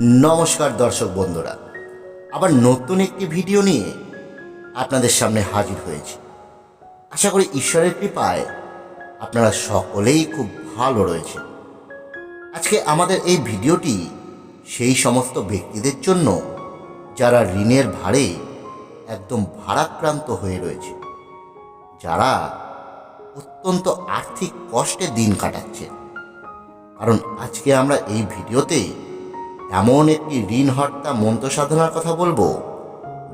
নমস্কার দর্শক বন্ধুরা। আবার নতুন একটি ভিডিও নিয়ে আপনাদের সামনে হাজির হয়েছি। আশা করি ঈশ্বরের কৃপায় আপনারা সকলেই খুব ভালো রয়েছে আজকে আমাদের এই ভিডিওটি সেই সমস্ত ব্যক্তিদের জন্য যারা ঋণের ভারে একদম ভারাক্রান্ত হয়ে রয়েছে, যারা অত্যন্ত আর্থিক কষ্টে দিন কাটাচ্ছে। কারণ আজকে আমরা এই ভিডিওতে এমন একটি ঋণ হত্যা মন্ত্র সাধনার কথা বলব,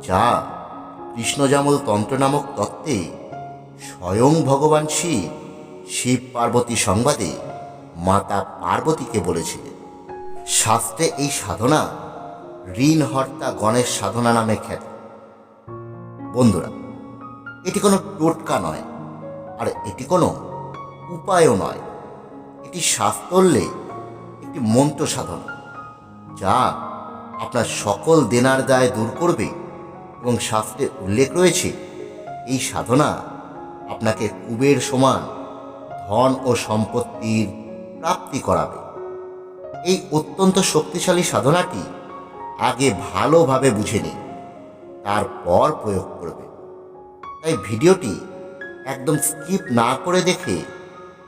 যা কৃষ্ণজামল তন্ত্র নামক তত্ত্বে স্বয়ং ভগবান শিব শিব পার্বতী সংবাদে মাতা পার্বতীকে বলেছিলেন। শাস্ত্রে এই সাধনা ঋণ হর্তা গণেশ সাধনা নামে খ্যাত। বন্ধুরা, এটি কোনো টোটকা নয়, আর এটি কোনো উপায়ও নয়। এটি শাস্ত্রল্যে একটি মন্ত্র সাধনা। যা আপনার সকল দেনার দায় দূর করবে এবং শাস্ত্রে উল্লেখ রয়েছে, এই সাধনা আপনাকে কুবের সমান ধন ও সম্পত্তির প্রাপ্তি করাবে। এই অত্যন্ত শক্তিশালী সাধনাটি আগে ভালোভাবে বুঝে নিন, তারপর প্রয়োগ করবে তাই ভিডিওটি একদম স্কিপ না করে দেখে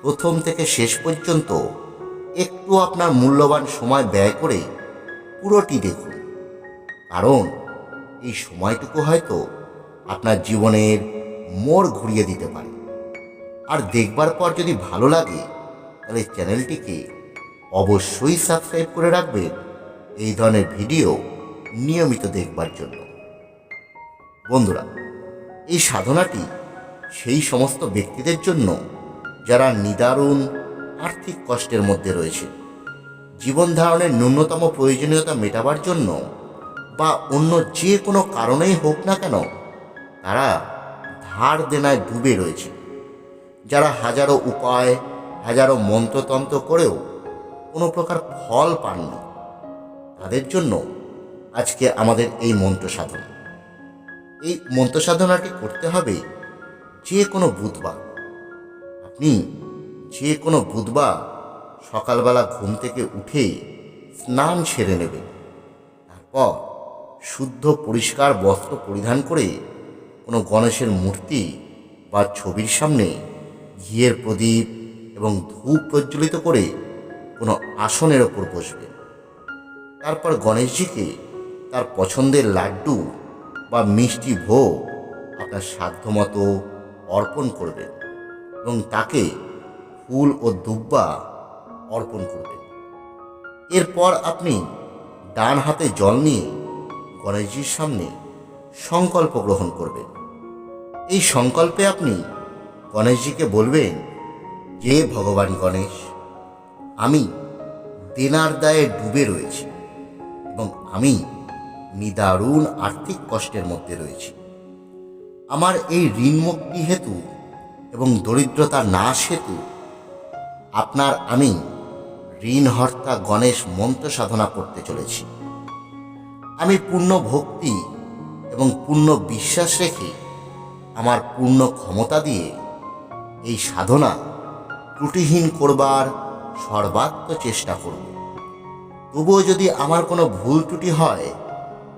প্রথম থেকে শেষ পর্যন্ত একটু আপনার মূল্যবান সময় ব্যয় করে পুরোটি দেখুন কারণ এই সময়টুকু হয়তো আপনার জীবনের মোড় ঘুরিয়ে দিতে পারে। আর দেখবার পর যদি ভালো লাগে, তাহলে চ্যানেলটিকে অবশ্যই সাবস্ক্রাইব করে রাখবেন এই ধরনের ভিডিও নিয়মিত দেখবার জন্য। বন্ধুরা, এই সাধনাটি সেই সমস্ত ব্যক্তিদের জন্য যারা নিদারুণ আর্থিক কষ্টের মধ্যে রয়েছে জীবন ধারণের ন্যূনতম প্রয়োজনীয়তা মেটাবার জন্য বা অন্য যে কোনো কারণেই হোক না কেন, তারা ধার দেনায় ডুবে রয়েছে। যারা হাজারো উপায়, হাজারো মন্ত্রতন্ত্র করেও কোনো প্রকার ফল পাননি, তাদের জন্য আজকে আমাদের এই মন্ত্র সাধনা। এই মন্ত্র সাধনাটি করতে হবে যে কোনো বুধবার। আপনি যে কোনো বুধবার সকালবেলা ঘুম থেকে উঠে স্নান সেরে নেবেন তারপর শুদ্ধ পরিষ্কার বস্ত্র পরিধান করে কোনো গণেশের মূর্তি বা ছবির সামনে ঘিয়ের প্রদীপ এবং ধূপ প্রজ্বলিত করে কোনো আসনের ওপর বসবে। তারপর গণেশজিকে তার পছন্দের লাড্ডু বা মিষ্টি ভোগ আপনার সাধ্যমতো অর্পণ করবেন এবং তাকে ফুল ও দুব্বা অর্পণ করবেন। এরপর আপনি ডান হাতে জল নিয়ে গণেশজির সামনে সংকল্প গ্রহণ করবেন। এই সংকল্পে আপনি গণেশজিকে বলবেন যে ভগবান গণেশ, আমি দেনার দায়ে ডুবে রয়েছি এবং আমি নিদারুণ আর্থিক কষ্টের মধ্যে রয়েছি। আমার এই ঋণ মুক্তি হেতু এবং দরিদ্রতা নাশ হেতু আপনার আমি ঋণহর্তা গণেশ মন্ত্র সাধনা করতে চলেছি। আমি পূর্ণ ভক্তি এবং পূর্ণ বিশ্বাস রেখে আমার পূর্ণ ক্ষমতা দিয়ে এই সাধনা ত্রুটিহীন করবার সর্বাত্ম চেষ্টা করব। তবুও যদি আমার কোনো ভুল ত্রুটি হয়,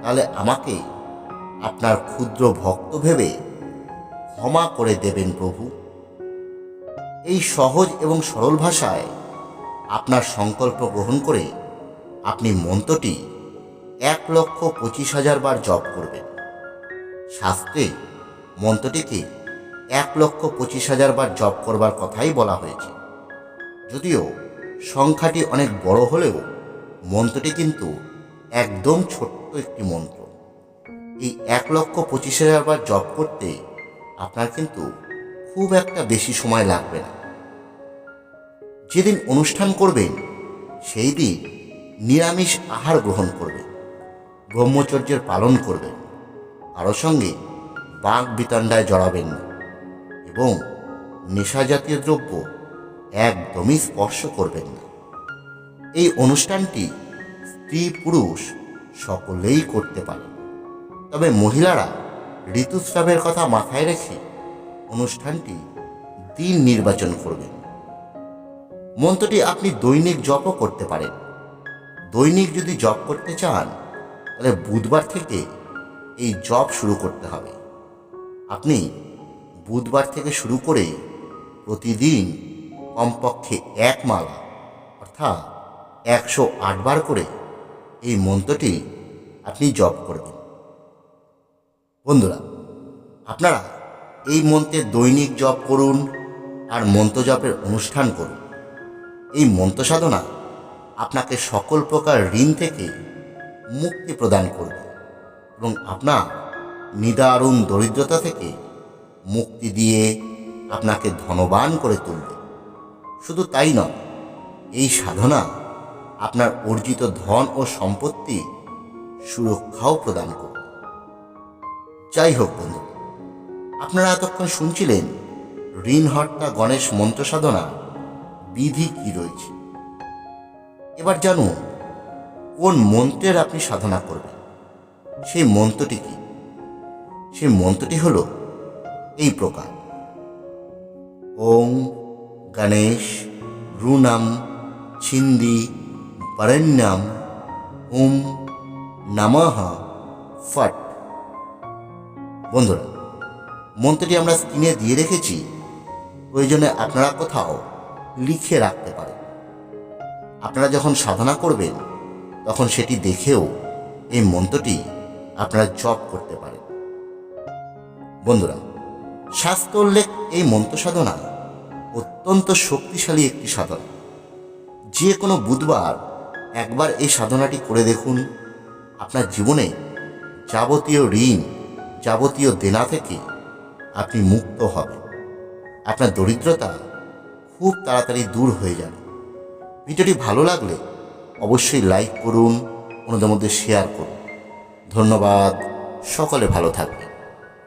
তাহলে আমাকে আপনার ক্ষুদ্র ভক্ত ভেবে ক্ষমা করে দেবেন প্রভু। এই সহজ এবং সরল ভাষায় আপনার সংকল্প গ্রহণ করে আপনি মন্ত্রটি এক লক্ষ পঁচিশ হাজার বার জপ করবেন। শাস্ত্রে মন্ত্রটিকে এক লক্ষ পঁচিশ হাজার বার জপ করবার কথাই বলা হয়েছে। যদিও সংখ্যাটি অনেক বড় হলেও মন্ত্রটি কিন্তু একদম ছোট্ট একটি মন্ত্র। এই এক লক্ষ পঁচিশ হাজার বার জপ করতে আপনার কিন্তু খুব একটা বেশি সময় লাগবে না। যেদিন অনুষ্ঠান করবেন সেই দিন নিরামিষ আহার গ্রহণ করবেন ব্রহ্মচর্যের পালন করবেন কারও সঙ্গে বাঘ বিতণ্ডায় জড়াবেন না এবং নেশা জাতীয় দ্রব্য একদমই স্পর্শ করবেন না। এই অনুষ্ঠানটি স্ত্রী পুরুষ সকলেই করতে পারে। তবে মহিলারা ঋতুস্রাবের কথা মাথায় রেখে অনুষ্ঠানটি দিন নির্বাচন করবেন। মন্ত্রটি আপনি দৈনিক জপও করতে পারেন। দৈনিক যদি জব করতে চান, তাহলে বুধবার থেকে এই জব শুরু করতে হবে। আপনি বুধবার থেকে শুরু করে প্রতিদিন কমপক্ষে এক মালা, অর্থাৎ একশো আটবার করে এই মন্ত্রটি আপনি জপ করবেন। বন্ধুরা, আপনারা এই মন্ত্রের দৈনিক জপ করুন, আর মন্ত্র জপের অনুষ্ঠান করুন। এই মন্ত্র সাধনা আপনাকে সকল প্রকার ঋণ থেকে মুক্তি প্রদান করবে এবং আপনার নিদারুণ দরিদ্রতা থেকে মুক্তি দিয়ে আপনাকে ধনবান করে তুলবে। শুধু তাই নয়, এই সাধনা আপনার অর্জিত ধন ও সম্পত্তি সুরক্ষাও প্রদান করবে। যাই হোক বন্ধু, আপনারা এতক্ষণ শুনছিলেন ঋণহর্তা গণেশ মন্ত্র সাধনা। বিধি কি রয়েছে? এবার জানুন কোন মন্ত্রের আপনি সাধনা করবেন? সেই মন্ত্রটি কি? সেই মন্ত্রটি হলো এই প্রকার। ওং গণেশ রুনাম ছিন্দি বরণ্যম ওম নমঃ ফট। বন্ধুরা, মন্ত্রটি আমরা স্ক্রিনে দিয়ে রেখেছি। প্রয়োজনে আপনারা কোথাও লিখে রাখতে পারেন আপনারা যখন সাধনা করবেন, তখন সেটি দেখেও এই মন্ত্রটি আপনারা জপ করতে পারেন। বন্ধুরা, শাস্ত্র উল্লেখ এই মন্ত্র সাধনা অত্যন্ত শক্তিশালী একটি সাধনা। যে কোনো বুধবার একবার এই সাধনাটি করে দেখুন, আপনার জীবনে যাবতীয় ঋণ, যাবতীয় দেনা থেকে আপনি মুক্ত হবেন। আপনার দরিদ্রতা খুব তাড়াতাড়ি দূর হয়ে যাবে। ভিডিওটি ভালো লাগলে অবশ্যই লাইক করুন, অন্যদের মধ্যে শেয়ার করুন। ধন্যবাদ, সকলে ভালো থাকবেন।